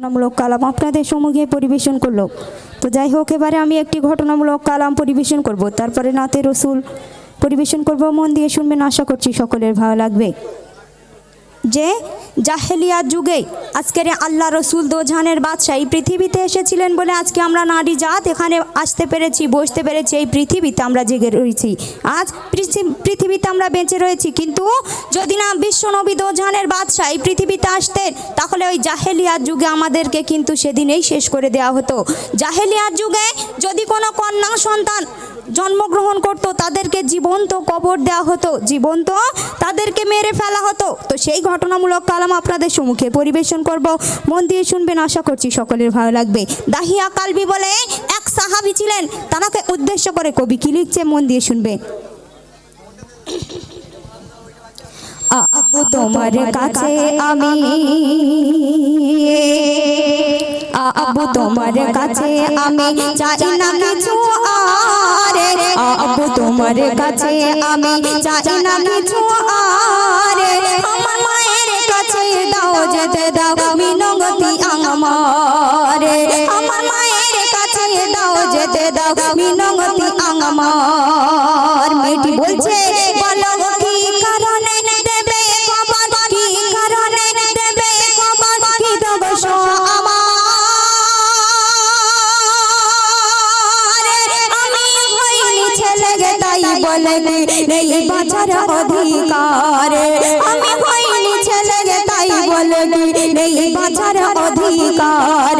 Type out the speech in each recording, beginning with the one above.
ঘটনামূলক কালাম আপনাদের সম্মুখে পরিবেশন করল। তো যাই হোক, এবারে আমি একটি ঘটনামূলক কালাম পরিবেশন করব। তারপরে নাতে রসুল পরিবেশন করব, মন দিয়ে শুনবেন, আশা করছি সকলের ভালো লাগবে। যে জাহেলিয়া যুগে আজকের আল্লাহ রসুল দোজানের বাদশাহ এই পৃথিবীতে এসেছিলেন বলে আজকে আমরা নারী জাত এখানে আসতে পেরেছি, বসতে পেরেছি, এই পৃথিবীতে আমরা জেগে রয়েছি। আজ পৃথি- পৃথিবীতে আমরা বেঁচে রয়েছি, কিন্তু যদি না বিশ্বনবী দোজানের বাদশাহ এই পৃথিবীতে আসতেন, তাহলে ওই জাহেলিয়ার যুগে আমাদেরকে কিন্তু সেদিনেই শেষ করে দেওয়া হতো। জাহেলিয়ার যুগে যদি কোনো কন্যা সন্তান জন্মগ্রহণ করত তাদেরকে জীবন্ত কবর দেওয়া হতো জীবন্ত তাদেরকে মেরে ফেলা হতো তো সেই ঘটনামূলক কালাম আপনাদের সম্মুখে পরিবেশন করব মন দিয়ে শুনবেন আশা করছি সকলের ভালো লাগবে দাহিয়া কালবি বলে এক সাহাবি ছিলেন তাকে উদ্দেশ্য করে কবি কি লিখছে মন দিয়ে শুনবে তোমার কাছে আমি আবু তোমার কাছে আমি চাই না কিছু আরে, আবু তোমার কাছে আমি চাই না কিছু আরে, আমার মায়ের কাছে দাও, যেতে দাও মিনগতি আমারে। আমার মায়ের কাছে দাও, যেতে দাও মিনগতি আমার। মেয়েটি বলছে বলো বলে নেই বাঁচার অধিকার। আমি হইনি ছেলে তাই বলে নেই বাঁচার অধিকার।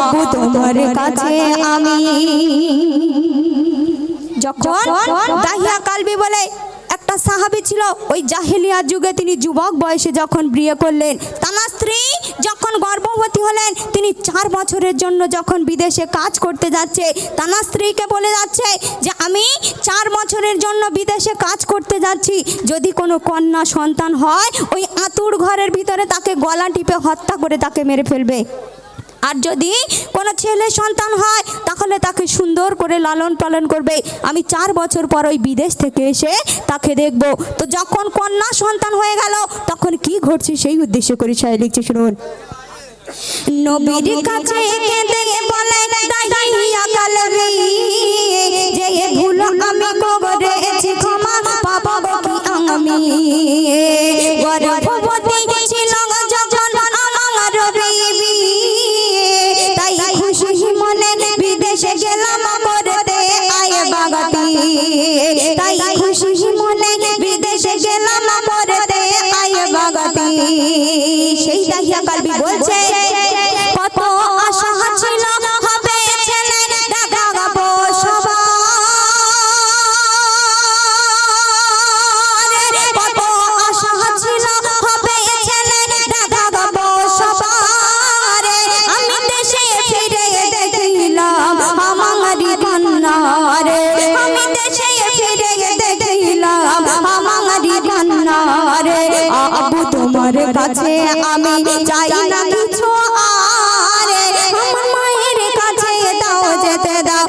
আবু তোমার কাছে আমি যখন দাহিয়া কালবি বলে একটা সাহাবি ছিল, ওই জাহেলিয়া যুগে তিনি যুবক বয়সে যখন বিয়ে করলেন তার স্ত্রী যখন গর্ভবতী হলেন, তিনি চার বছরের জন্য যখন বিদেশে কাজ করতে যাচ্ছে তার স্ত্রীকে বলে যাচ্ছে যে, আমি চার বছরের জন্য বিদেশে কাজ করতে যাচ্ছি। যদি কোনো কন্যা সন্তান হয়, ওই আতুর ঘরের ভিতরে তাকে গলা টিপে হত্যা করে তাকে মেরে ফেলবে। আর যদি কোনো ছেলে সন্তান হয়, তাহলে তাকে সুন্দর করে লালন পালন করবে। আমি চার বছর পর ওই বিদেশ থেকে এসে তাকে দেখব। তো যখন কন্যা সন্তান হয়ে গেল, তখন কি ঘটছে সেই উদ্দেশ্য করে সাহেব লিখছে, শুনুন। নবীর কাছে বলে যে বলছে কান্নারে আবু তোমার কাছে আমি চাই না কিছু। আরে মায়ের কাছে দাও যেতে দাও।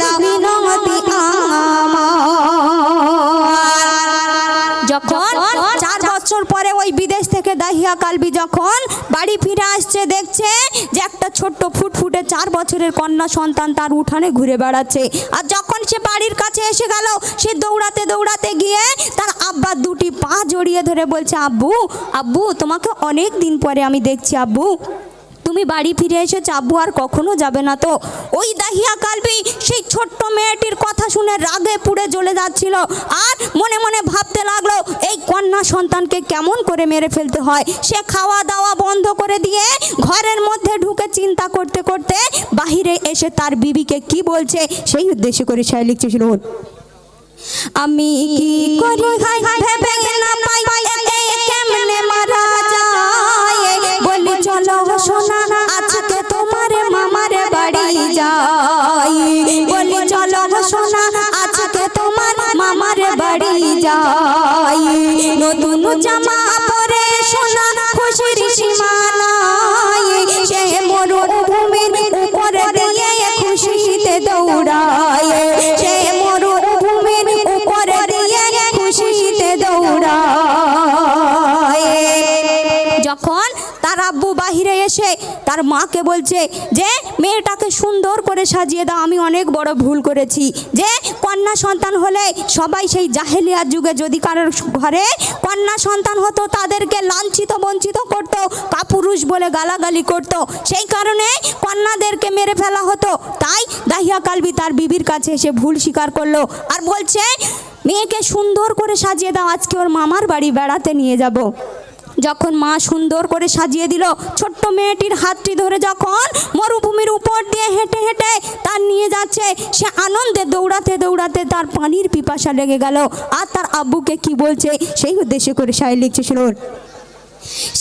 দাহিয়া কালবি যখন বাড়ি ফিরে আসছে, দেখছে যে একটা ছোট্ট ফুটফুটে চার বছরের কন্যা সন্তান তার উঠানে ঘুরে বেড়াচ্ছে। আর যখন সে বাড়ির কাছে এসে গেল, সে দৌড়াতে দৌড়াতে গিয়ে তার আব্বার দুটি পা জড়িয়ে ধরে বলছে, আব্বু আব্বু, তোমাকে অনেক দিন পরে আমি দেখছি, আব্বু। তুমি বাড়ি ফিরে এসে চাপবো আর কখনো যাবে না তো? ওই দাহিয়া কালবি, সেই ছোট্ট মেয়েটির কথা শুনে রাগে পুড়ে জ্বলে যাচ্ছিল। আর মনে মনে ভাবতে লাগল, এই কন্যা সন্তানকে কেমন করে মেরে ফেলতে হয়? সে খাওয়া দাওয়া বন্ধ করে দিয়ে ঘরের মধ্যে ঢুকে চিন্তা করতে করতে বাহিরে এসে তার বিবিকে কি বলছে, সেই উদ্দেশ্য করে সে শুনুন। আমি কি করি? হাই ভেবে না পাই কেমনে মারা যাই। নতুন জামা পরে সোনা খুশির সীমানায়। সে মরুভূমির উপরে দিয়ে খুশিতে দৌড়ায়। তার মাকে বলছে, যে, মেয়েটাকে সুন্দর করে সাজিয়ে দাও, আমি অনেক বড় ভুল করেছি। যে, কন্যা সন্তান হলে সবাই সেই জাহেলিয়ার যুগে যদি কারোর ঘরে কন্যা সন্তান হতো, তাদেরকে লাঞ্ছিত, বঞ্চিত করতো, কাপুরুষ বলে গালাগালি করতো। সেই কারণে কন্যাদেরকে মেরে ফেলা হতো। তাই দাহিয়া কালবি তার বিবির কাছে এসে ভুল স্বীকার করল আর বলছে, মেয়েকে সুন্দর করে সাজিয়ে দাও, আজকে ওর মামার বাড়ি বেড়াতে নিয়ে যাব। যখন মা সুন্দর করে সাজিয়ে দিল ছোট্ট মেয়েটির হাতটি ধরে যখন মরুভূমির উপর দিয়ে হেঁটে হেঁটে তার নিয়ে যাচ্ছে সে আনন্দে দৌড়াতে দৌড়াতে তার পানির পিপাসা লেগে গেল। আর তার আব্বুকে কি বলছে? সেই উদ্দেশ্যে করে সাই লিখছে শুনুন।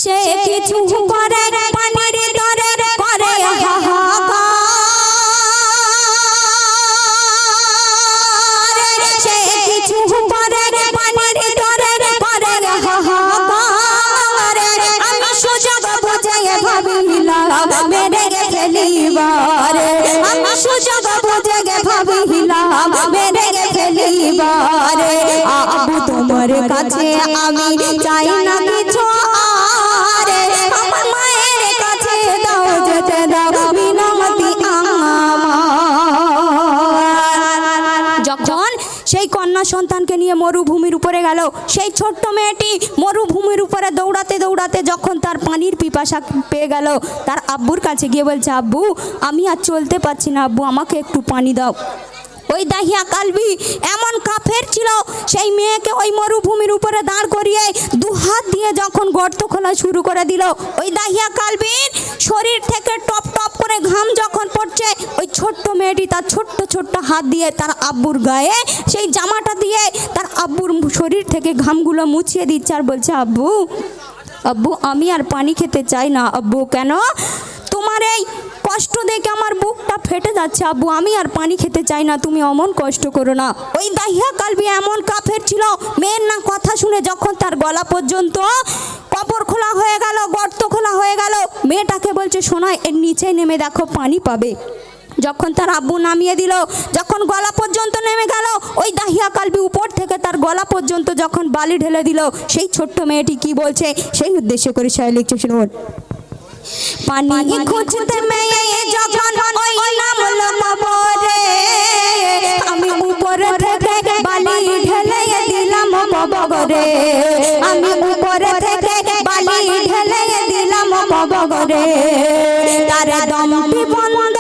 সে কিছু করে পানির দরে করে হাহাকার। সুযোগ বুঝে ভাবিলাম মেরে ফেলিবার আমি সুযোগ বুঝে ভাবিলাম মেরে ফেলিবার আবু তোমার কাছে আমি চাই না কিছু কন্যা সন্তানকে নিয়ে মরুভূমির উপরে গেল। সেই ছোট্ট মেয়েটি মরুভূমির উপরে দৌড়াতে দৌড়াতে যখন তার পানির পিপাসা পেয়ে গেল, তার আব্বুর কাছে গিয়ে বলছে, আব্বু, আমি আর চলতে পারছি না, আব্বু, আমাকে একটু পানি দাও। ওই দাহিয়া কালবি, এমন কাফের ছিল, সেই মেয়েকে ওই মরুভূমির উপরে দাঁড় করিয়ে দু হাত দিয়ে যখন গর্ত খোলা শুরু করে দিল, ওই দাহিয়া কালবির শরীর থেকে টপ টপ করে ঘাম যখন পড়ছে, ওই ছোট্ট মেয়েটি তার ছোট্ট ছোট্ট হাত দিয়ে তার আব্বুর গায়ে সেই জামাটা দিয়ে তার আব্বুর শরীর থেকে ঘামগুলো মুছিয়ে দিচ্ছে আর বলছে, আব্বু আব্বু, আমি আর পানি খেতে চাই না। আব্বু, কেন? তোমার এই কষ্ট দেখে আমার বুকটা ফেটে যাচ্ছে। আব্বু, আমি আর পানি খেতে চাই না, তুমি অমন কষ্ট করো না। ওই দাহিয়া কালবি এমন কাফের ছিল, মেয়ের না কথা শুনে যখন তার গলা পর্যন্ত কপর খোলা হয়ে গেল, গর্ত খোলা হয়ে গেল, মেয়েটাকে বলছে, শোনা, এর নিচে নেমে দেখো, পানি পাবে। যখন তার আব্বু নামিয়ে দিল, যখন গলা পর্যন্ত নেমে গেল, ওই দাহিয়া কালবি উপর থেকে তার গলা পর্যন্ত যখন বালি ঢেলে দিল, সেই ছোট্ট মেয়েটি কি বলছে? সেই উদ্দেশ্য করে সে লিখছে শুনুন। পানি খুঁজতে মেয়ে যখন ওই নামলো কবরে আমি উপরে থেকে বালি ঢেলে দিলাম কবরে আমি উপরে থেকে বালি ঢেলে দিলাম কবরে তার দমটি বন্ধ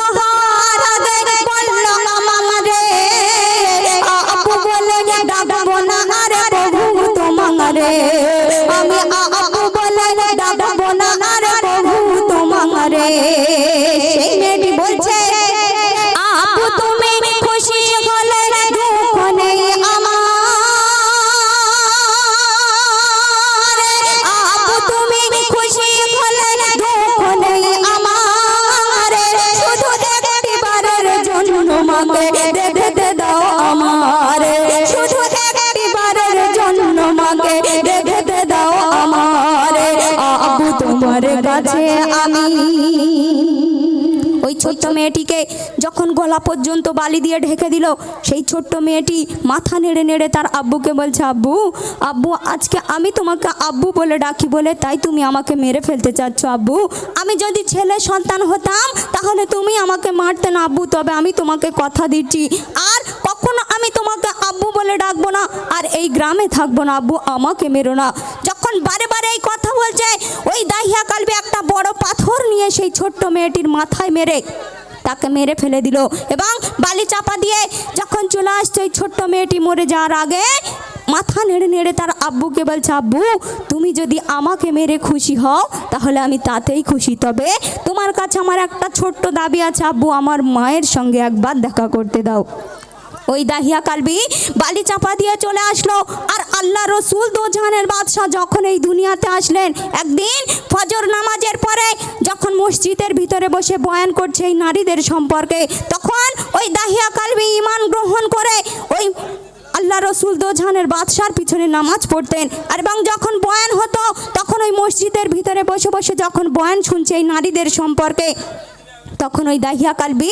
ছোট্ট মেয়েটিকে যখন গলা পর্যন্ত বালি দিয়ে ঢেকে দিল, সেই ছোট্ট মেয়েটি মাথা নেড়ে নেড়ে তার আব্বুকে বলছে, আব্বু আব্বু, আজকে আমি তোমাকে আব্বু বলে ডাকি বলে তাই তুমি আমাকে মেরে ফেলতে চাচ্ছ, আব্বু। আমি যদি ছেলে সন্তান হতাম, তাহলে তুমি আমাকে মারতে না, আব্বু। তবে আমি তোমাকে কথা দিচ্ছি। আর কখনো আমি তোমাকে আব্বু বলে ডাকবো না। আর এই গ্রামে থাকব না, আব্বু, আমাকে মেরো না। যখন বারে বারে এই কথা বলছে, ওই দাহিয়া কালবে একটা বড় পাথর নিয়ে সেই ছোট্ট মেয়েটির মাথায় মেরে তাকে মেরে ফেলে দিল। এবং বালি চাপা দিয়ে যখন চলে আসছে ওই ছোট্ট মেয়েটি মরে যাওয়ার আগে মাথা নেড়ে নেড়ে তার আব্বুকে বলছে, আব্বু, তুমি যদি আমাকে মেরে খুশি হও, তাহলে আমি তাতেই খুশি। তবে তোমার কাছে আমার একটা ছোট্ট দাবি আছে, আব্বু, আমার মায়ের সঙ্গে একবার দেখা করতে দাও। ওই দাহিয়া কালবি বালি চাপা দিয়ে চলে আসলো, আর আল্লাহ রসুল দোজাহানের বাদশাহ যখন এই দুনিয়াতে আসলেন, একদিন ফজর নামাজের পরে যখন মসজিদের ভিতরে বসে বয়ান করছে এই নারীদের সম্পর্কে, তখন ওই দাহিয়া কালবি ইমান গ্রহণ করে ওই আল্লাহ রসুল দোজাহানের বাদশার পিছনে নামাজ পড়তেন। আর এবং যখন বয়ান হতো, তখন ওই মসজিদের ভিতরে বসে বসে যখন বয়ান শুনছে এই নারীদের সম্পর্কে তখন ওই দাহিয়া কালবি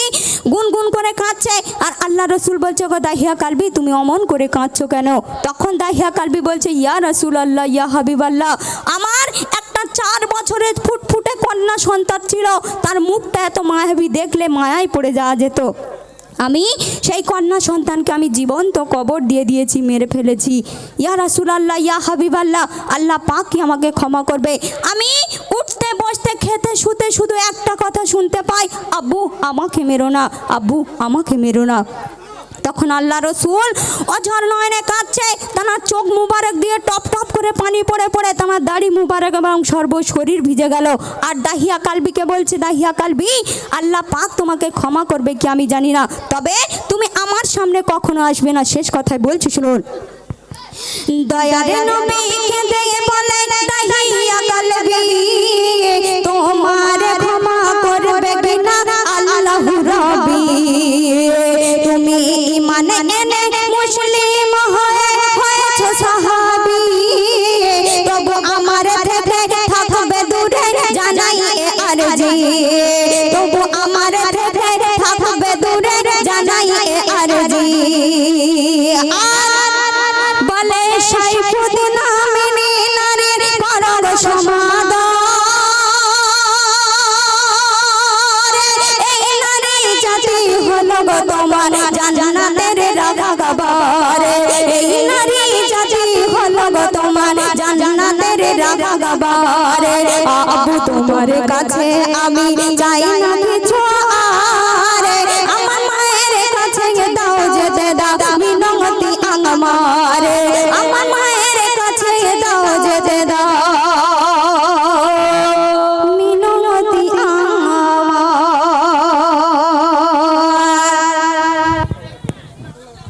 গুনগুন করে কাঁদছে। আর আল্লাহ রসুল বলছে গো দাহিয়া কালবি, তুমি অমন করে কাঁদছো কেন? তখন দাহিয়া কালবি বলছে, ইয়া রসুল আল্লাহ ইয়া হাবিব আল্লাহ আমার একটা চার বছরের ফুটফুটে কন্যা সন্তান ছিল। তার মুখটা এত মায়াবী, দেখলে মায়ায় পড়ে যাওয়া যেত। আমি সেই কন্যা সন্তানকে আমি জীবন্ত কবর দিয়ে দিয়েছি, মেরে ফেলেছি। ইয়া রাসুল আল্লাহ ইয়া হাবিব আল্লাহ আল্লাহ পাকি আমাকে ক্ষমা করবে। আমি উঠতে, বসতে, খেতে, শুতে শুধু একটা কথা শুনতে পাই, আব্বু আমাকে মেরো না, আব্বু আমাকে মেরো না। তখন আল্লাহ রসুল অঝর নয়নে কাঁদছে তার চোখ মুবারক দিয়ে টপ টপ করে পানি পড়ে পড়ে তোমার দাড়ি মুবারক এবং সর্ব শরীর ভিজে গেল। আর দাহিয়া কালবিকে বলছে, দাহিয়া কালবি, আল্লাহ পাক তোমাকে ক্ষমা করবে কি আমি জানি না। তবে তুমি আমার সামনে কখনো আসবে না। শেষ কথায় বলছি, শুনুন। দয়ারে নবী কেঁদে বলে তোমার বলে সাইফুদ্দিন আমিনী নারীর করর হলো তোমার জান্নাতের রাগাবার এই আবু তোমার কাছে আমি